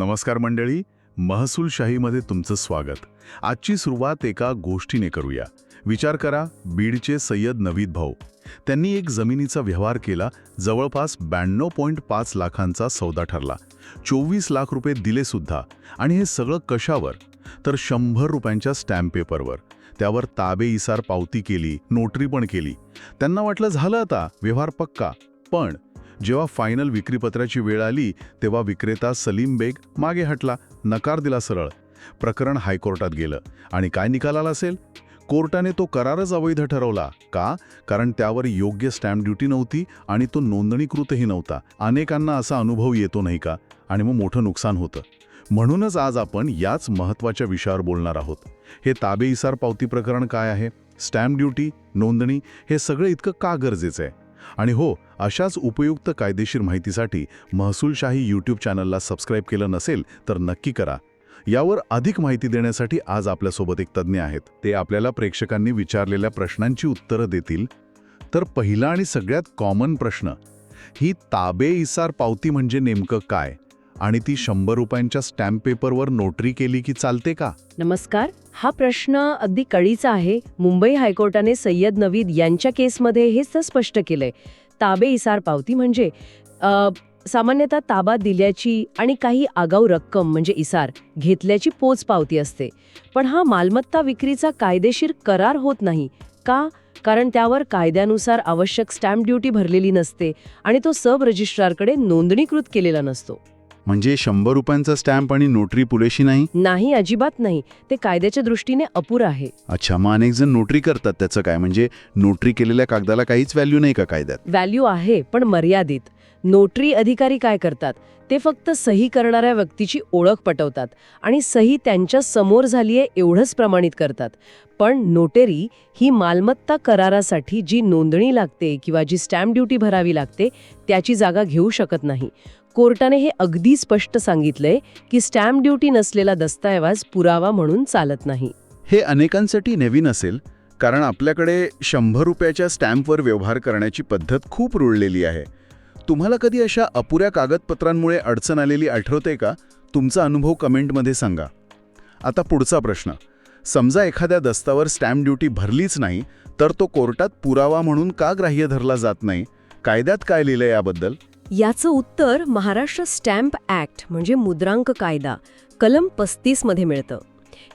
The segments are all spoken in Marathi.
नमस्कार मंडळी महसूलशाहीमध्ये तुमचं स्वागत. आजची सुरुवात एका गोष्टीने करूया. विचार करा बीडचे सय्यद नवीद भाऊ. त्यांनी एक जमिनीचा व्यवहार केला जवळपास ब्याण्णव पॉईंट पाच लाखांचा सौदा ठरला. चोवीस लाख रुपये दिले सुद्धा. आणि हे सगळं कशावर? तर शंभर रुपयांच्या स्टॅम्प पेपरवर. त्यावर ताबे इसार पावती केली नोटरी पण केली. त्यांना वाटलं झालं आता व्यवहार पक्का. पण जेव्हा फायनल विक्रीपत्राची वेळ आली तेव्हा विक्रेता सलीम बेग मागे हटला नकार दिला सरळ. प्रकरण हायकोर्टात गेलं. आणि काय निकाल आला असेल? कोर्टाने तो करारच अवैध ठरवला. का? कारण त्यावर योग्य स्टॅम्प ड्युटी नव्हती आणि तो नोंदणीकृतही नव्हता. अनेकांना असा अनुभव येतो नाही का? आणि मग मोठं नुकसान होतं. म्हणूनच आज आपण याच महत्त्वाच्या विषयावर बोलणार आहोत. हे ताबेईसार पावती प्रकरण काय आहे? स्टॅम्प ड्युटी नोंदणी हे सगळं इतकं का गरजेचं आहे? आणि हो अशाच उपयुक्त कायदेशीर माहितीसाठी महसूलशाही यूट्यूब चॅनलला सबस्क्राईब केलं नसेल तर नक्की करा. यावर अधिक माहिती देण्यासाठी आज आपल्यासोबत एक तज्ज्ञ आहेत. ते आपल्याला प्रेक्षकांनी विचारलेल्या प्रश्नांची उत्तरं देतील. तर पहिला आणि सगळ्यात कॉमन प्रश्न ही ताबे इसार पावती म्हणजे नेमकं काय? आणि ती शंभर रुपयांच्या स्टॅम्प पेपरवर नोटरी केली की चालते का? नमस्कार. हा प्रश्न अगदी कळीचा आहे. मुंबई हायकोर्टाने सय्यद नवीद यांच्या केसमध्ये हेच तर स्पष्ट केलंय. ताबे इसार पावती म्हणजे सामान्यतः ताबा दिल्याची आणि काही आगाऊ रक्कम म्हणजे इसार घेतल्याची पोच पावती असते. पण हा मालमत्ता विक्रीचा कायदेशीर करार होत नाही. का? कारण त्यावर कायद्यानुसार आवश्यक स्टॅम्प ड्युटी भरलेली नसते आणि तो सब रजिस्ट्रारकडे नोंदणीकृत केलेला नसतो. म्हणजे शंभर रुपयांचा स्टॅम्प आणि नोटरी पुरेशी नाही? नाही अजिबात नाही. ते कायद्याच्या दृष्टीने अपुर आहे. अच्छा मग अनेक जण नोटरी करतात त्याचं काय? म्हणजे नोटरी केलेल्या कागदाला काहीच व्हॅल्यू नाही का कायद्यात? व्हॅल्यू आहे पण मर्यादित. नोटरी अधिकारी काय करतात? ते फक्त सही करणाऱ्या व्यक्तीची ओळख पटवतात आणि सही त्यांच्यासमोर झालीये एवढंच प्रमाणित करतात. पण नोटेरी ही मालमत्ता करारासाठी जी नोंदणी लागते किंवा जी स्टॅम्प ड्युटी भरावी लागते त्याची जागा घेऊ शकत नाही. कोर्टाने हे अगदी स्पष्ट सांगितलंय की स्टॅम्प ड्युटी नसलेला दस्तऐवज पुरावा म्हणून चालत नाही. हे अनेकांसाठी नवीन असेल कारण आपल्याकडे शंभर रुपयाच्या स्टॅम्पवर व्यवहार करण्याची पद्धत खूप रुळलेली आहे. तुम्हाला कधी अशा अपुऱ्या कागदपत्रांमुळे अडचण आलेली आठवते का? तुमचा अनुभव कमेंटमध्ये सांगा. आता पुढचा प्रश्न. समजा एखाद्या दस्तावर स्टॅम्प ड्युटी भरलीच नाही तर तो कोर्टात पुरावा म्हणून का ग्राह्य धरला जात नाही? कायद्यात काय लिहिलं याबद्दल? याचं उत्तर महाराष्ट्र स्टॅम्प ॲक्ट म्हणजे मुद्रांक कायदा कलम पस्तीसमध्ये मिळतं.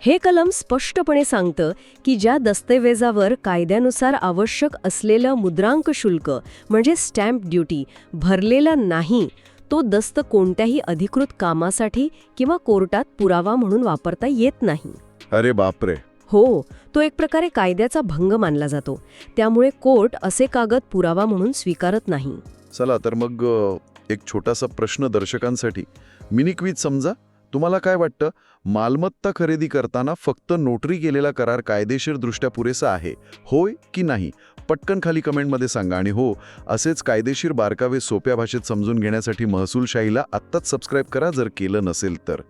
हे कलम स्पष्टपणे सांगतं की ज्या दस्तऐवजावर कायद्यानुसार आवश्यक असलेलं मुद्रांक शुल्क म्हणजे स्टॅम्प ड्युटी भरलेला नाही तो दस्त कोणत्याही अधिकृत कामासाठी किंवा कोर्टात पुरावा म्हणून वापरता येत नाही. अरे बापरे! हो तो एक प्रकारे कायद्याचा भंग मानला जातो. त्यामुळे कोर्ट असे कागद पुरावा म्हणून स्वीकारत नाही. चला तर मग एक छोटासा प्रश्न दर्शकांसाठी. मिनिक्वीज समजा तुम्हाला काय वाटतं? मालमत्ता खरेदी करताना फक्त नोटरी केलेला करार कायदेशीरदृष्ट्या पुरेसा आहे होय की नाही? पटकन खाली कमेंटमध्ये सांगा आणि हो असेच कायदेशीर बारकावे सोप्या भाषेत समजून घेण्यासाठी महसूलशाहीला आत्ताच सबस्क्राईब करा जर केलं नसेल तर.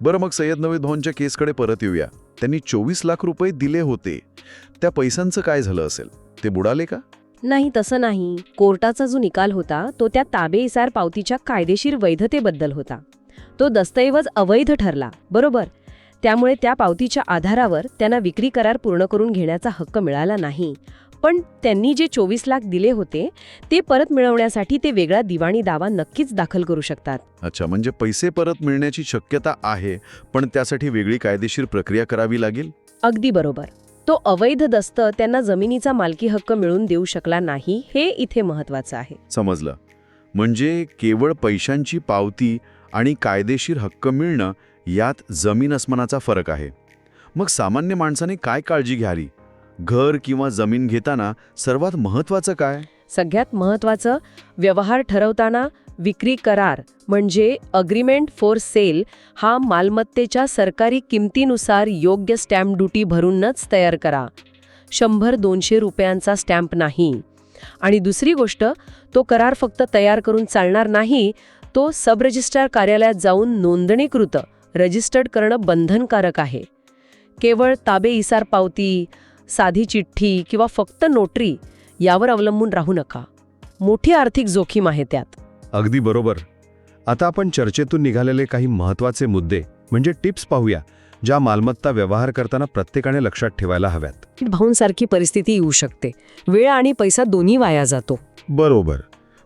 बरं मग सय्यद नवीद भाऊंच्या केसकडे परत येऊया. त्यांनी चोवीस लाख रुपये दिले होते. त्या पैशांचं काय झालं असेल? ते बुडाले का? नाही तसं नाही. कोर्टाचा जो निकाल होता तो त्या ताबे इसार पावतीच्या कायदेशीर वैधतेबद्दल होता. तो दस्तऐवज अवैध ठरला बरोबर? त्यामुळे त्या पावतीच्या आधारावर त्यांना विक्री करार पूर्ण करून घेण्याचा हक्क मिळाला नाही. पण त्यांनी जे चोवीस लाख दिले होते ते परत मिळवण्यासाठी ते वेगळा दिवाणी दावा नक्कीच दाखल करू शकतात. अच्छा म्हणजे पैसे परत मिळण्याची शक्यता आहे पण त्यासाठी वेगळी कायदेशीर प्रक्रिया करावी लागेल? अगदी बरोबर. तो अवैध दस्त त्यांना जमिनीचा मालकी हक्क मिळून देऊ शकला नाही हे इथे महत्वाचं आहे. समजलं. म्हणजे केवळ पैशांची पावती आणि कायदेशीर हक्क मिळणं यात जमीन अस्मानाचा फरक आहे. मग सामान्य माणसाने काय काळजी घ्यावी? घर किंवा जमीन घेताना सर्वात महत्वाचं काय? सगळ्यात महत्त्वाचं व्यवहार ठरवताना विक्री करार म्हणजे अग्रीमेंट फॉर सेल हा मालमत्तेच्या सरकारी किमतीनुसार योग्य स्टॅम्प ड्युटी भरूनच तयार करा. शंभर दोनशे रुपयांचा स्टॅम्प नाही. आणि दुसरी गोष्ट तो करार फक्त तयार करून चालणार नाही तो सब रजिस्ट्रार कार्यालयात जाऊन नोंदणीकृत रजिस्टर्ड करणं बंधनकारक आहे. केवळ ताबे इसार पावती साधी चिठ्ठी किंवा फक्त नोटरी यावर अवलंबून राहू नका. मोठी आर्थिक जोखीम आहे त्यात. अगदी बरोबर. आता आपण चर्चेतून निघालेले काही महत्त्वाचे मुद्दे म्हणजे टिप्स पाहूया ज्या मालमत्ता व्यवहार करताना प्रत्येकाने लक्षात ठेवायला हव्यात. भाऊंसारखी परिस्थिती येऊ शकते. वेळ आणि पैसा दोन्ही वाया जातो. बरोबर.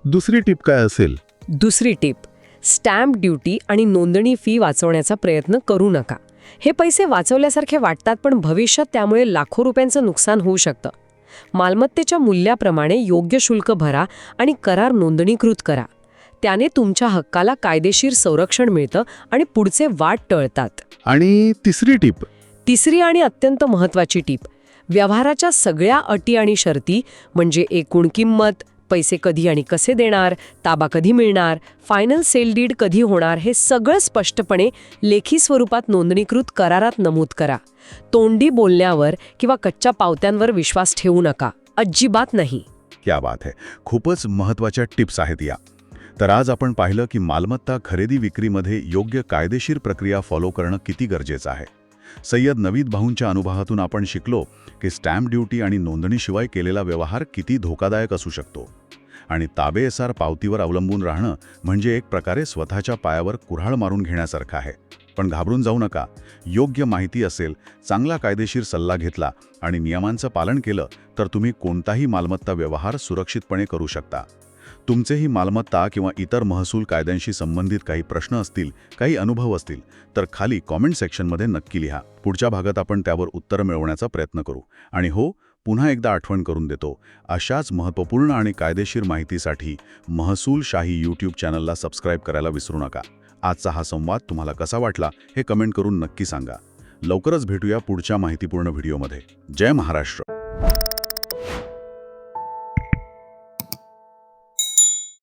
दुसरी टीप काय असेल? दुसरी टीप स्टॅम्प ड्युटी आणि नोंदणी फी वाचवण्याचा प्रयत्न करू नका. हे पैसे वाचवल्यासारखे वाटतात पण भविष्यात त्यामुळे लाखो रुपयांचं नुकसान होऊ शकतं. मालमत्तेच्या मूल्याप्रमाणे योग्य शुल्क भरा आणि करार नोंदणीकृत करा. त्याने तुमच्या हक्काला कायदेशीर संरक्षण मिळतं आणि पुढचे वाट टळतात. आणि तिसरी टीप? तिसरी आणि अत्यंत महत्त्वाची टीप. व्यवहाराच्या सगळ्या अटी आणि शर्ती म्हणजे एकूण किंमत पैसे कधी आणि कसे देणार ताबा कधी मिळणार फायनल सेल डीड कधी होणार हे सगळं स्पष्टपणे लेखी स्वरूपात नोंदणीकृत करारात नमूद करा. तोंडी बोलण्यावर किंवा कच्च्या पावत्यांवर विश्वास ठेवू नका. अजिबात नाही. क्या बात आहे खूपच महत्त्वाच्या टिप्स आहेत या. तर आज आपण पाहिलं की मालमत्ता खरेदी विक्रीमध्ये योग्य कायदेशीर प्रक्रिया फॉलो करणं किती गरजेचं आहे. सय्यद नवीद भाऊंच्या अनुभवातून आपण शिकलो की स्टॅम्प ड्युटी आणि नोंदणीशिवाय केलेला व्यवहार किती धोकादायक असू शकतो. आणि ताबेसार पावतीवर अवलंबून राहणं म्हणजे एक प्रकारे स्वतःच्या पायावर कुऱ्हाळ मारून घेण्यासारखं आहे. पण घाबरून जाऊ नका. योग्य माहिती असेल चांगला कायदेशीर सल्ला घेतला आणि नियमांचं पालन केलं तर तुम्ही कोणताही मालमत्ता व्यवहार सुरक्षितपणे करू शकता. तुमचेही मालमत्ता किंवा इतर महसूल कायद्यांशी संबंधित काही प्रश्न असतील काही अनुभव असतील तर खाली कॉमेंट सेक्शनमध्ये नक्की लिहा. पुढच्या भागात आपण त्यावर उत्तर मिळवण्याचा प्रयत्न करू. आणि हो पुन्हा एकदा आठवण करून देतो. अशाच महत्त्वपूर्ण आणि कायदेशीर माहितीसाठी महसूल शाही यूट्यूब चॅनलला सबस्क्राईब करायला विसरू नका. आजचा हा संवाद तुम्हाला कसा वाटला हे कमेंट करून नक्की सांगा. लवकरच भेटूया पुढच्या माहितीपूर्ण व्हिडिओमध्ये. जय महाराष्ट्र!